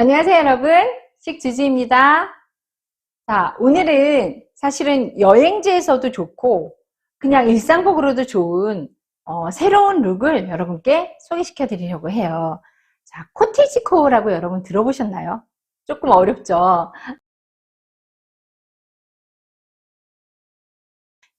안녕하세요, 여러분. 식주지입니다. 자, 오늘은 사실은 여행지에서도 좋고, 그냥 일상복으로도 좋은, 어, 새로운 룩을 여러분께 소개시켜 드리려고 해요. 자, 코티지코라고 여러분 들어보셨나요? 조금 어렵죠?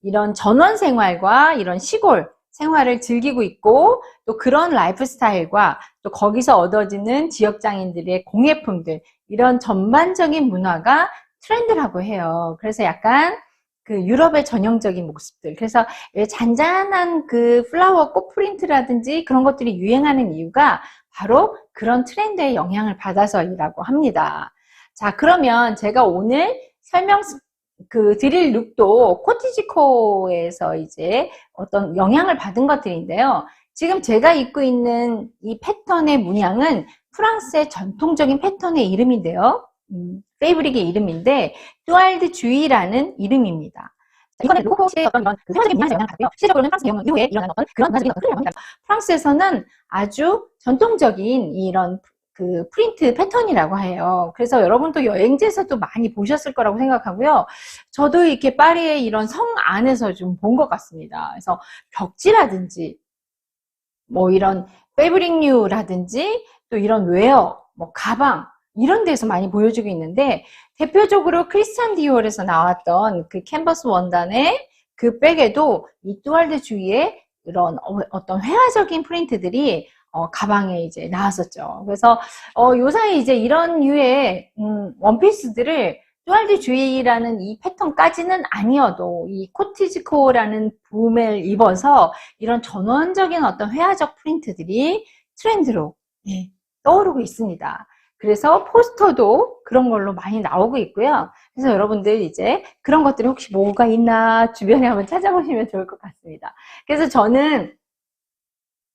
이런 전원 생활과 이런 시골 생활을 즐기고 있고 또 그런 라이프 스타일과 또 거기서 얻어지는 지역 장인들의 공예품들 이런 전반적인 문화가 트렌드라고 해요. 그래서 약간 그 유럽의 전형적인 모습들. 그래서 잔잔한 그 플라워 꽃 프린트라든지 그런 것들이 유행하는 이유가 바로 그런 트렌드의 영향을 받아서이라고 합니다. 자, 그러면 제가 오늘 설명 그 드릴 룩도 코티지코에서 이제 어떤 영향을 받은 것들인데요. 지금 제가 입고 있는 이 패턴의 문양은 프랑스의 전통적인 패턴의 이름인데요. 음, 페이브릭의 이름인데 뚜알드 주이라는 이름입니다. 이거는 로코시의 어떤 이런 그 생활적인 문화에서 영향을 받고요. 실제적으로는 프랑스 영문 이후에 일어난 어떤 그런 문화적인 어떤 흐름을. 프랑스에서는 아주 전통적인 이런 그 프린트 패턴이라고 해요. 그래서 여러분도 여행지에서도 많이 보셨을 거라고 생각하고요. 저도 이렇게 파리의 이런 성 안에서 좀 본 것 같습니다. 그래서 벽지라든지 뭐 이런 패브릭뉴라든지 또 이런 웨어, 뭐 가방 이런 데서 많이 보여주고 있는데 대표적으로 크리스찬 디올에서 나왔던 그 캔버스 원단의 그 백에도 이 뚜알드 주위에 이런 어, 어떤 회화적인 프린트들이 어, 가방에 이제 나왔었죠. 그래서 어, 요사이 이제 이런 류의 음, 원피스들을 뚜알드 주의라는 이 패턴까지는 아니어도 이 코티지코라는 붐을 입어서 이런 전원적인 어떤 회화적 프린트들이 트렌드로 예, 떠오르고 있습니다. 그래서 포스터도 그런 걸로 많이 나오고 있고요. 그래서 여러분들 이제 그런 것들이 혹시 뭐가 있나 주변에 한번 찾아보시면 좋을 것 같습니다. 그래서 저는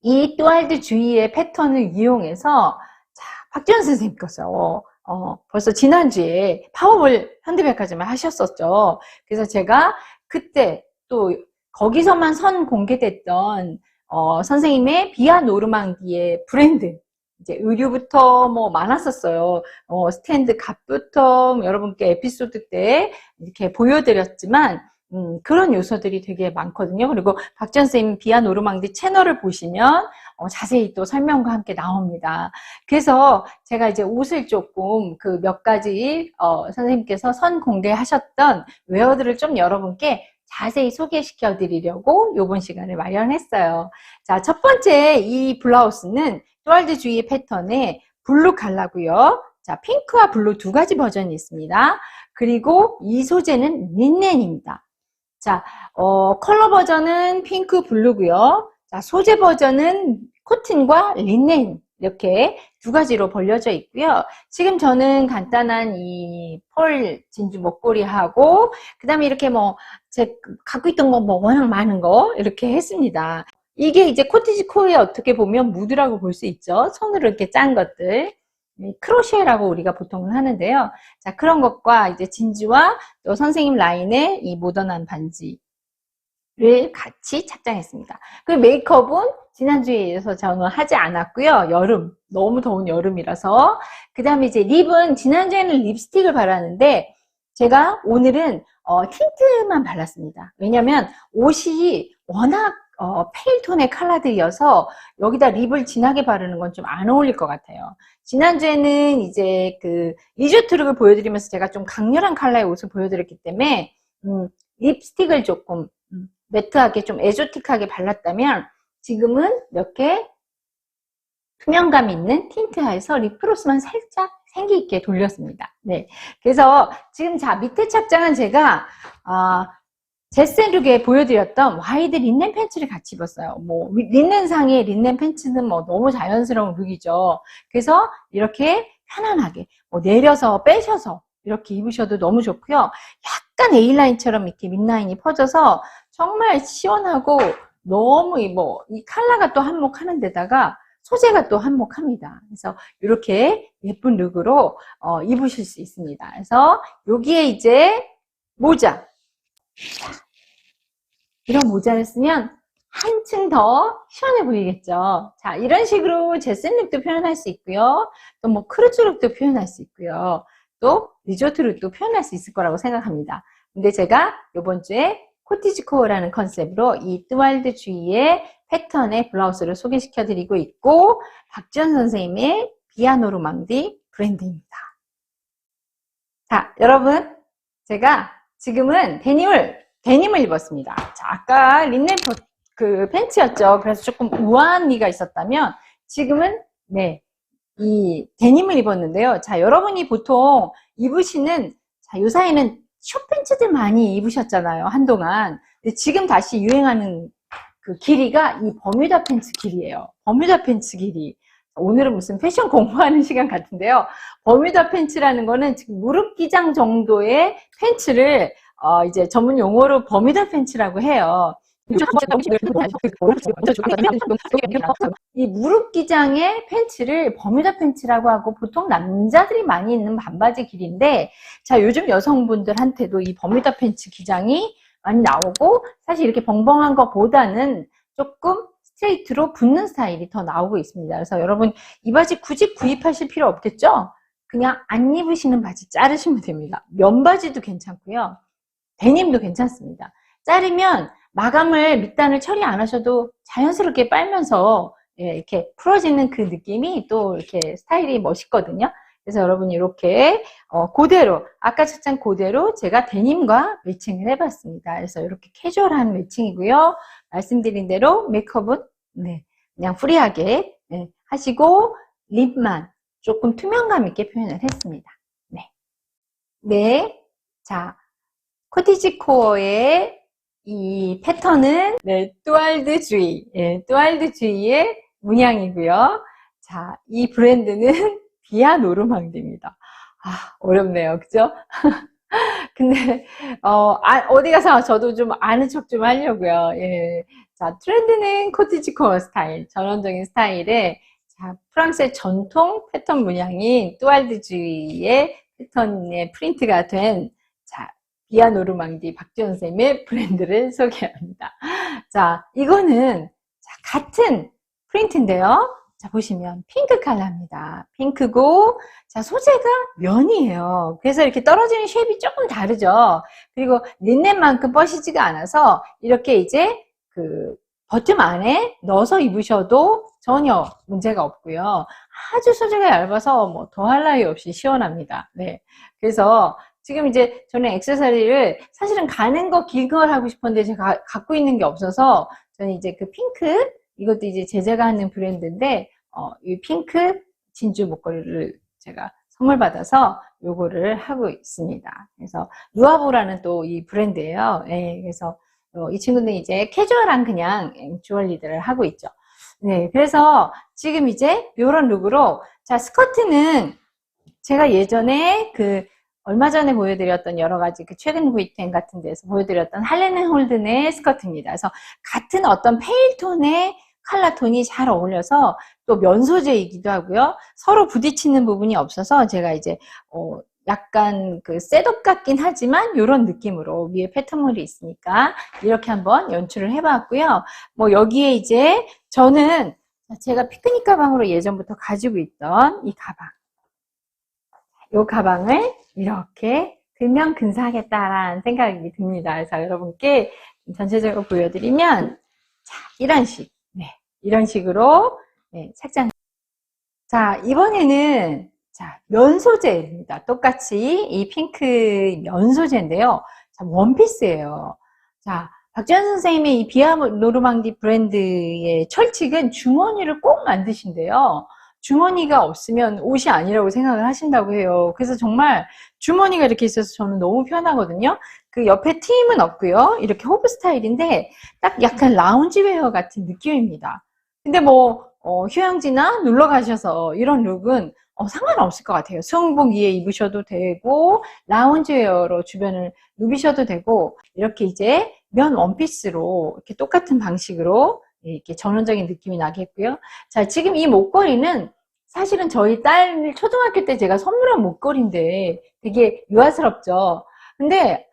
이 뚜알드 주의의 패턴을 이용해서 자, 박지원 선생님께서 어, 벌써 지난주에 파워볼 현대백화점에 하셨었죠. 그래서 제가 그때 또 거기서만 선 공개됐던 어, 선생님의 비아 노르망디의 브랜드 이제 의류부터 뭐 많았었어요. 어, 스탠드 값부터 여러분께 에피소드 때 이렇게 보여드렸지만 음, 그런 요소들이 되게 많거든요. 그리고 박지원 선생님 비아 노르망디 채널을 보시면 어, 자세히 또 설명과 함께 나옵니다. 그래서 제가 이제 옷을 조금 그 몇 가지 어, 선생님께서 선 공개하셨던 웨어들을 좀 여러분께 자세히 소개시켜 드리려고 이번 시간을 마련했어요. 자, 첫 번째 이 블라우스는 뚜알드 주의 패턴의 블루 칼라고요. 자, 핑크와 블루 두 가지 버전이 있습니다. 그리고 이 소재는 린넨입니다. 자, 어, 컬러 버전은 핑크 블루고요. 자, 소재 버전은 코튼과 린넨 이렇게 두 가지로 벌려져 있고요. 지금 저는 간단한 이 펄 진주 목걸이하고 그 다음에 이렇게 뭐 제 갖고 있던 거 뭐 워낙 많은 거 이렇게 했습니다. 이게 이제 코티지 코에 어떻게 보면 무드라고 볼 수 있죠. 손으로 이렇게 짠 것들. 크로셰라고 우리가 보통은 하는데요. 자, 그런 것과 이제 진주와 또 선생님 라인의 이 모던한 반지를 같이 착장했습니다. 그 메이크업은 지난주에 이어서 저는 하지 않았고요. 여름, 너무 더운 여름이라서. 그 다음에 이제 립은 지난주에는 립스틱을 바랐는데 제가 오늘은 어, 틴트만 발랐습니다. 왜냐면 옷이 워낙 어, 페일톤의 컬러들이어서 여기다 립을 진하게 바르는 건 좀 안 어울릴 것 같아요. 지난주에는 이제 그 리조트룩을 보여드리면서 제가 좀 강렬한 컬러의 옷을 보여드렸기 때문에 음, 립스틱을 조금 음, 매트하게 좀 에조틱하게 발랐다면 지금은 이렇게 투명감 있는 틴트하에서 립크로스만 살짝 생기 있게 돌렸습니다. 네. 그래서 지금 자 밑에 착장은 제가 아, 제센룩에 보여드렸던 와이드 린넨 팬츠를 같이 입었어요. 뭐 린넨상의 린넨 팬츠는 뭐 너무 자연스러운 룩이죠. 그래서 이렇게 편안하게 뭐 내려서 빼셔서 이렇게 입으셔도 너무 좋고요. 약간 A라인처럼 이렇게 밑라인이 퍼져서 정말 시원하고 너무 뭐 이 컬러가 또 한몫하는 데다가 소재가 또 한몫합니다. 그래서 이렇게 예쁜 룩으로 어, 입으실 수 있습니다. 그래서 여기에 이제 모자 이런 모자를 쓰면 한층 더 시원해 보이겠죠. 자, 이런 식으로 제센 룩도 표현할 수 있고요. 또 뭐 크루즈 룩도 표현할 수 있고요. 또 리조트 룩도 표현할 수 있을 거라고 생각합니다. 근데 제가 이번 주에 코티지 코어라는 컨셉으로 이 뚜왈드 주의의 패턴의 블라우스를 소개시켜 드리고 있고 박지원 선생님의 비아노르망디 브랜드입니다. 자, 여러분 제가 지금은 데님을 데님을 입었습니다. 자, 아까 린넨 버- 그 팬츠였죠. 그래서 조금 우아한 미가 있었다면 지금은 네, 이 데님을 입었는데요. 자, 여러분이 보통 입으시는 자, 요사이는 숏팬츠들 많이 입으셨잖아요. 한동안. 근데 지금 다시 유행하는 그 길이가 이 버뮤다 팬츠 길이에요. 버뮤다 팬츠 길이. 오늘은 무슨 패션 공부하는 시간 같은데요. 버뮤다 팬츠라는 거는 지금 무릎 기장 정도의 팬츠를 어, 이제 전문 용어로 버뮤다 팬츠라고 해요. 이 무릎 기장의 팬츠를 버뮤다 팬츠라고 하고 보통 남자들이 많이 입는 반바지 길인데 자 요즘 여성분들한테도 이 버뮤다 팬츠 기장이 많이 나오고 사실 이렇게 벙벙한 것보다는 조금 스트레이트로 붙는 스타일이 더 나오고 있습니다. 그래서 여러분 이 바지 굳이 구입하실 필요 없겠죠? 그냥 안 입으시는 바지 자르시면 됩니다. 면바지도 괜찮고요. 데님도 괜찮습니다. 자르면 마감을 밑단을 처리 안 하셔도 자연스럽게 빨면서 예, 이렇게 풀어지는 그 느낌이 또 이렇게 스타일이 멋있거든요. 그래서 여러분 이렇게 어, 그대로 아까 찾은 그대로 제가 데님과 매칭을 해봤습니다. 그래서 이렇게 캐주얼한 매칭이고요. 말씀드린 대로 메이크업은 네, 그냥 프리하게 네, 하시고 립만 조금 투명감 있게 표현을 했습니다. 네, 네, 자 코티지 코어의 이 패턴은 네, 뚜알드 주의, 예, 뚜알드 주의의 문양이고요. 자, 이 브랜드는 비아 노르망디입니다. 아, 어렵네요. 그죠? 근데, 어, 아, 어디 가서 저도 좀 아는 척 좀 하려고요. 예. 자, 트렌드는 코티지 코어 스타일, 전원적인 스타일에, 자, 프랑스의 전통 패턴 문양인 뚜알드 주의의 패턴의 프린트가 된, 자, 비아 노르망디 박지원 선생님의 브랜드를 소개합니다. 자, 이거는 자, 같은 프린트인데요. 자, 보시면 핑크 컬러입니다. 핑크고, 자, 소재가 면이에요. 그래서 이렇게 떨어지는 쉐입이 조금 다르죠. 그리고 린넨만큼 뻐시지가 않아서 이렇게 이제 그 버튼 안에 넣어서 입으셔도 전혀 문제가 없고요. 아주 소재가 얇아서 뭐 더할 나위 없이 시원합니다. 네. 그래서 지금 이제 저는 액세서리를 사실은 가는 거 긴 걸 하고 싶었는데 제가 갖고 있는 게 없어서 저는 이제 그 핑크 이것도 이제 제자가 하는 브랜드인데 어, 이 핑크 진주 목걸이를 제가 선물 받아서 요거를 하고 있습니다. 그래서 루아보라는 또 이 브랜드예요. 예, 그래서 어, 이 친구는 이제 캐주얼한 그냥 주얼리들을 하고 있죠. 네, 그래서 지금 이제 요런 룩으로 자 스커트는 제가 예전에 그 얼마 전에 보여드렸던 여러 가지 그 최근 구입템 같은 데서 보여드렸던 할레는 홀든의 스커트입니다. 그래서 같은 어떤 페일톤의 컬러 톤이 잘 어울려서 또 면소재이기도 하고요. 서로 부딪히는 부분이 없어서 제가 이제 어 약간 그 셋업 같긴 하지만 이런 느낌으로 위에 패턴물이 있으니까 이렇게 한번 연출을 해봤고요. 뭐 여기에 이제 저는 제가 피크닉 가방으로 예전부터 가지고 있던 이 가방. 이 가방을 이렇게 들면 근사하겠다라는 생각이 듭니다. 그래서 여러분께 전체적으로 보여드리면 자 이런 식, 네 이런 식으로 네, 착장. 자 이번에는 자 면 소재입니다. 똑같이 이 핑크 면 소재인데요. 자 원피스예요. 자 박지현 선생님의 이 비아 노르망디 브랜드의 철칙은 주머니를 꼭 만드신대요. 주머니가 없으면 옷이 아니라고 생각을 하신다고 해요. 그래서 정말 주머니가 이렇게 있어서 저는 너무 편하거든요. 그 옆에 팀은 없고요. 이렇게 호브 스타일인데 딱 약간 라운지웨어 같은 느낌입니다. 근데 뭐 어, 휴양지나 놀러 가셔서 이런 룩은 어, 상관없을 것 같아요. 수영복 위에 입으셔도 되고 라운지웨어로 주변을 누비셔도 되고 이렇게 이제 면 원피스로 이렇게 똑같은 방식으로 이렇게 전원적인 느낌이 나겠고요. 자, 지금 이 목걸이는 사실은 저희 딸 초등학교 때 제가 선물한 목걸이인데 되게 유아스럽죠. 근데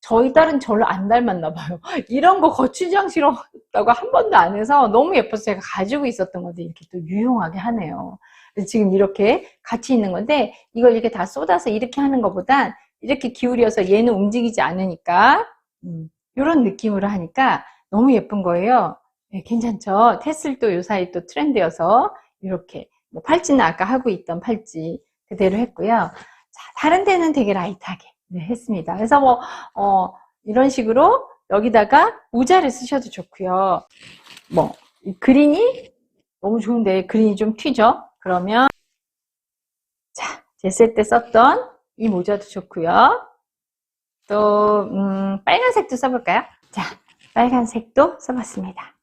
저희 딸은 저를 안 닮았나 봐요. 이런 거 거추장스럽다고 한 번도 안 해서 너무 예뻐서 제가 가지고 있었던 건데 이렇게 또 유용하게 하네요. 지금 이렇게 같이 있는 건데 이걸 이렇게 다 쏟아서 이렇게 하는 것보단 이렇게 기울여서 얘는 움직이지 않으니까 음, 이런 느낌으로 하니까 너무 예쁜 거예요. 네, 괜찮죠? 테슬도 요 사이 또 트렌드여서 이렇게 뭐 팔찌는 아까 하고 있던 팔찌 그대로 했고요. 자, 다른 데는 되게 라이트하게 네, 했습니다. 그래서 뭐 어, 이런 식으로 여기다가 모자를 쓰셔도 좋고요. 뭐이 그린이 너무 좋은데 그린이 좀 튀죠? 그러면 자 제세 때 썼던 이 모자도 좋고요. 또 음, 빨간색도 써볼까요? 자 빨간색도 써봤습니다.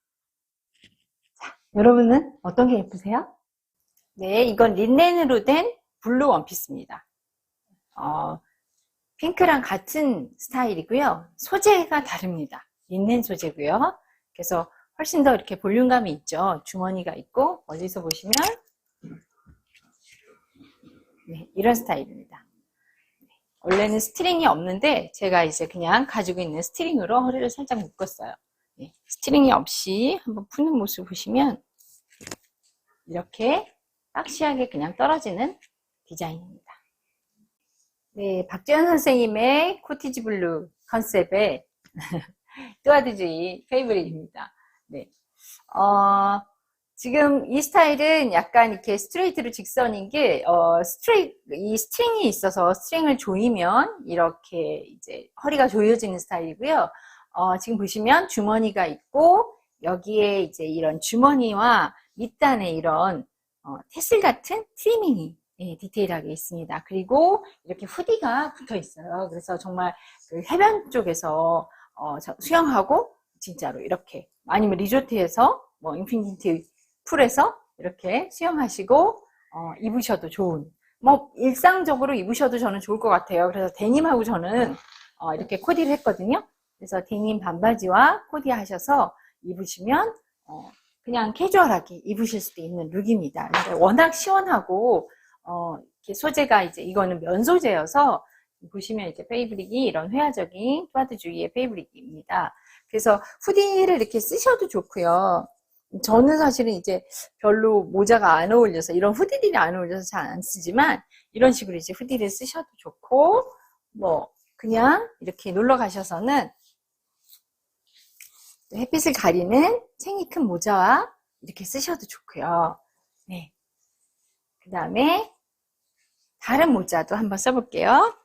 자 여러분은 어떤 게 예쁘세요? 네 이건 린넨으로 된 블루 원피스입니다. 어, 핑크랑 같은 스타일이고요. 소재가 다릅니다. 린넨 소재고요. 그래서 훨씬 더 이렇게 볼륨감이 있죠. 주머니가 있고 멀리서 보시면 네, 이런 스타일입니다. 원래는 스트링이 없는데 제가 이제 그냥 가지고 있는 스트링으로 허리를 살짝 묶었어요. 네, 스트링이 없이 한번 푸는 모습 보시면 이렇게 박시하게 그냥 떨어지는 디자인입니다. 네, 박재현 선생님의 코티지 블루 컨셉의 뚜아드주의 페이브릿입니다. 네. 어, 지금 이 스타일은 약간 이렇게 스트레이트로 직선인 게, 어, 스트레이, 이 스트링이 있어서 스트링을 조이면 이렇게 이제 허리가 조여지는 스타일이고요. 어, 지금 보시면 주머니가 있고, 여기에 이제 이런 주머니와 밑단에 이런, 어, 테슬 같은 트리밍이 예, 디테일하게 있습니다. 그리고 이렇게 후디가 붙어 있어요. 그래서 정말 그 해변 쪽에서 어, 수영하고 진짜로 이렇게 아니면 리조트에서 뭐 인피니티 풀에서 이렇게 수영하시고 어, 입으셔도 좋은 뭐 일상적으로 입으셔도 저는 좋을 것 같아요. 그래서 데님하고 저는 어, 이렇게 코디를 했거든요. 그래서 데님 반바지와 코디 하셔서 입으시면 어, 그냥 캐주얼하게 입으실 수도 있는 룩입니다. 워낙 시원하고 어, 이렇게 소재가 이제 이거는 면 소재여서 보시면 이제 페이브릭이 이런 회화적인 투아드주의의 페이브릭입니다. 그래서 후디를 이렇게 쓰셔도 좋고요. 저는 사실은 이제 별로 모자가 안 어울려서 이런 후디들이 안 어울려서 잘 안 쓰지만 이런 식으로 이제 후디를 쓰셔도 좋고 뭐 그냥 이렇게 놀러 가셔서는 햇빛을 가리는 챙이 큰 모자와 이렇게 쓰셔도 좋고요. 네. 그 다음에 다른 모자도 한번 써볼게요.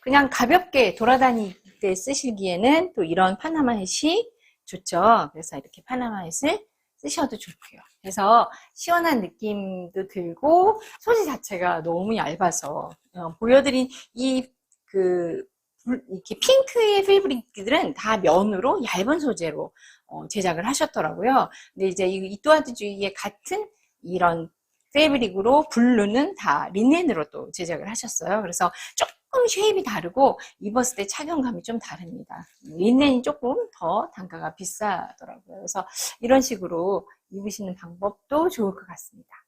그냥 가볍게 돌아다닐 때 쓰시기에는 또 이런 파나마 햇이 좋죠. 그래서 이렇게 파나마 햇을 쓰셔도 좋고요. 그래서 시원한 느낌도 들고 소재 자체가 너무 얇아서 어, 보여드린 이 그 이렇게 핑크의 페이브릭들은 다 면으로 얇은 소재로 어, 제작을 하셨더라고요. 근데 이제 이 또아드주의의 같은 이런 페이브릭으로 블루는 다 린넨으로 또 제작을 하셨어요. 그래서 조금 쉐입이 다르고 입었을 때 착용감이 좀 다릅니다. 린넨이 조금 더 단가가 비싸더라고요. 그래서 이런 식으로 입으시는 방법도 좋을 것 같습니다.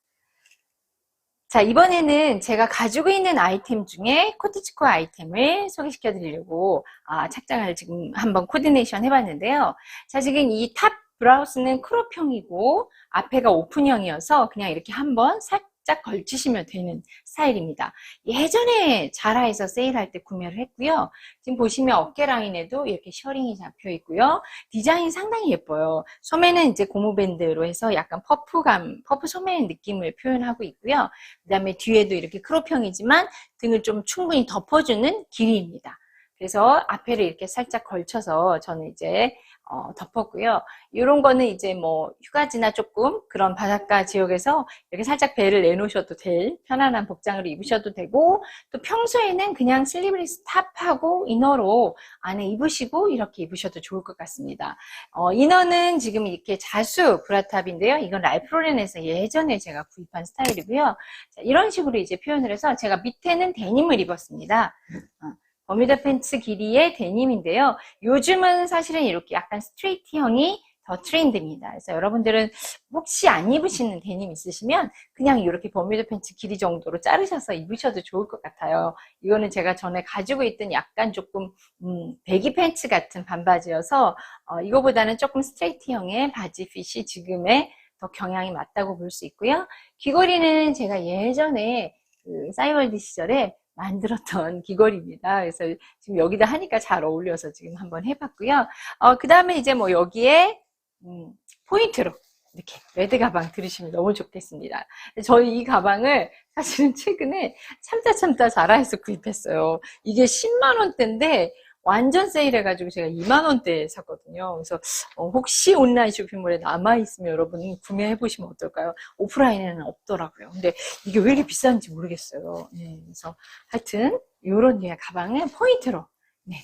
자, 이번에는 제가 가지고 있는 아이템 중에 코티치코 아이템을 소개시켜 드리려고 아, 착장을 지금 한번 코디네이션 해봤는데요. 자, 지금 이 탑 브라우스는 크롭형이고 앞에가 오픈형이어서 그냥 이렇게 한번 살짝 걸치시면 되는 스타일입니다. 예전에 자라에서 세일할 때 구매를 했고요. 지금 보시면 어깨 라인에도 이렇게 셔링이 잡혀 있고요. 디자인 상당히 예뻐요. 소매는 이제 고무밴드로 해서 약간 퍼프감, 퍼프 소매 느낌을 표현하고 있고요. 그 다음에 뒤에도 이렇게 크롭형이지만 등을 좀 충분히 덮어주는 길이입니다. 그래서 앞에를 이렇게 살짝 걸쳐서 저는 이제 어, 덮었고요. 이런 거는 이제 뭐 휴가지나 조금 그런 바닷가 지역에서 이렇게 살짝 배를 내놓으셔도 될 편안한 복장으로 입으셔도 되고 또 평소에는 그냥 슬리브리스 탑하고 이너로 안에 입으시고 이렇게 입으셔도 좋을 것 같습니다. 어, 이너는 지금 이렇게 자수 브라탑인데요. 이건 라이프로렌에서 예전에 제가 구입한 스타일이고요. 자, 이런 식으로 이제 표현을 해서 제가 밑에는 데님을 입었습니다. 어. 버뮤다 팬츠 길이의 데님인데요. 요즘은 사실은 이렇게 약간 스트레이트형이 더 트렌드입니다. 그래서 여러분들은 혹시 안 입으시는 데님 있으시면 그냥 이렇게 버뮤다 팬츠 길이 정도로 자르셔서 입으셔도 좋을 것 같아요. 이거는 제가 전에 가지고 있던 약간 조금 음, 배기 팬츠 같은 반바지여서 어, 이거보다는 조금 스트레이트형의 바지 핏이 지금의 더 경향이 맞다고 볼 수 있고요. 귀걸이는 제가 예전에 그 싸이월드 시절에 만들었던 귀걸이입니다. 그래서 지금 여기다 하니까 잘 어울려서 지금 한번 해봤고요. 어, 그 다음에 이제 뭐 여기에 음, 포인트로 이렇게 레드 가방 들으시면 너무 좋겠습니다. 저희 이 가방을 사실은 최근에 참다 참다 자라에서 구입했어요. 이게 10만 원대인데 완전 세일해가지고 제가 2만 원대에 샀거든요. 그래서 어, 혹시 온라인 쇼핑몰에 남아 있으면 여러분 구매해 보시면 어떨까요? 오프라인에는 없더라고요. 근데 이게 왜 이렇게 비싼지 모르겠어요. 네, 그래서 하여튼 이런 류의 가방은 포인트로 네,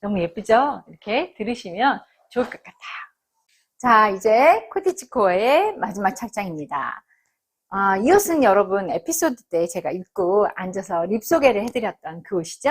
너무 예쁘죠? 이렇게 들으시면 좋을 것 같아요. 자, 이제 코티치코어의 마지막 착장입니다. 아, 이 옷은 여러분 에피소드 때 제가 입고 앉아서 립 소개를 해드렸던 그 옷이죠.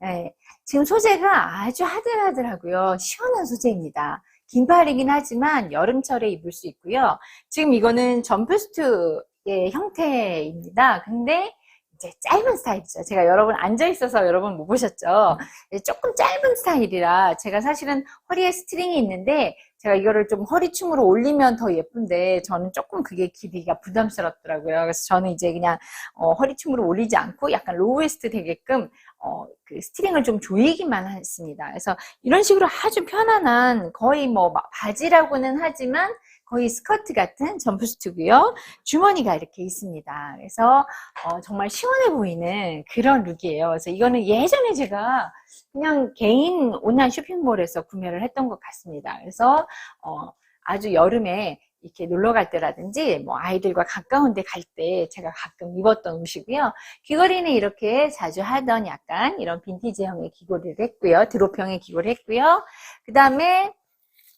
네, 지금 소재가 아주 하들하들하고요. 시원한 소재입니다. 긴팔이긴 하지만 여름철에 입을 수 있고요. 지금 이거는 점프스트의 형태입니다. 근데 이제 짧은 스타일이죠. 제가 여러분 앉아 있어서 여러분 못 보셨죠? 조금 짧은 스타일이라 제가 사실은 허리에 스트링이 있는데 제가 이거를 좀 허리춤으로 올리면 더 예쁜데 저는 조금 그게 길이가 부담스럽더라고요. 그래서 저는 이제 그냥 어, 허리춤으로 올리지 않고 약간 로우웨스트 되게끔 어, 그 스트링을 좀 조이기만 했습니다. 그래서 이런 식으로 아주 편안한 거의 뭐 바지라고는 하지만 거의 스커트 같은 점프스트고요. 주머니가 이렇게 있습니다. 그래서 어, 정말 시원해 보이는 그런 룩이에요. 그래서 이거는 예전에 제가 그냥 개인 온라인 쇼핑몰에서 구매를 했던 것 같습니다. 그래서 어, 아주 여름에 이렇게 놀러 갈 때라든지 뭐 아이들과 가까운 데 갈 때 제가 가끔 입었던 옷이고요. 귀걸이는 이렇게 자주 하던 약간 이런 빈티지형의 귀걸이를 했고요. 드롭형의 귀걸이 했고요. 그 다음에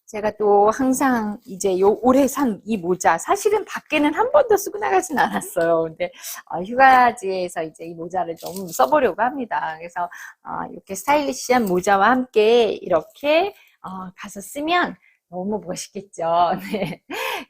제가 또 항상 이제 요 올해 산 이 모자 사실은 밖에는 한 번도 쓰고 나가진 않았어요. 근데 어, 휴가지에서 이제 이 모자를 좀 써보려고 합니다. 그래서 어, 이렇게 스타일리시한 모자와 함께 이렇게 어, 가서 쓰면 너무 멋있겠죠. 네.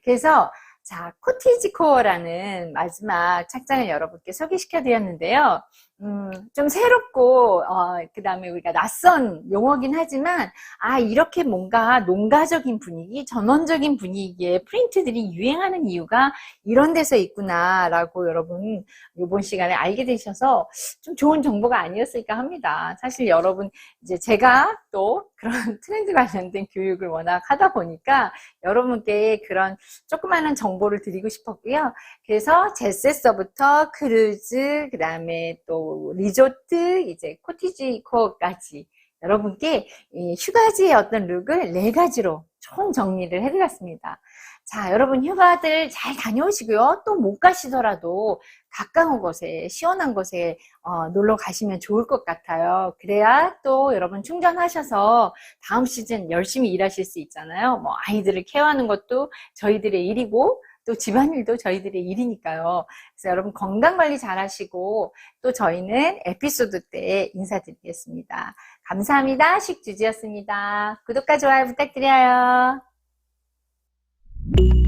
그래서 자 코티지 코어라는 마지막 착장을 여러분께 소개시켜 드렸는데요. 음, 좀 새롭고, 어, 그 다음에 우리가 낯선 용어긴 하지만, 아, 이렇게 뭔가 농가적인 분위기, 전원적인 분위기의 프린트들이 유행하는 이유가 이런 데서 있구나라고 여러분, 이번 시간에 알게 되셔서 좀 좋은 정보가 아니었을까 합니다. 사실 여러분, 이제 제가 또 그런 트렌드 관련된 교육을 워낙 하다 보니까 여러분께 그런 조그마한 정보를 드리고 싶었고요. 그래서 제세서부터 크루즈, 그 다음에 또 리조트, 이제 코티지 코어까지 여러분께 휴가지의 어떤 룩을 네 가지로 총 정리를 해드렸습니다. 자, 여러분 휴가들 잘 다녀오시고요. 또 못 가시더라도 가까운 곳에, 시원한 곳에 어, 놀러 가시면 좋을 것 같아요. 그래야 또 여러분 충전하셔서 다음 시즌 열심히 일하실 수 있잖아요. 뭐 아이들을 케어하는 것도 저희들의 일이고 또 집안일도 저희들의 일이니까요. 그래서 여러분 건강 관리 잘 하시고 또 저희는 에피소드 때 인사드리겠습니다. 감사합니다. 식주지였습니다. 구독과 좋아요 부탁드려요. thank you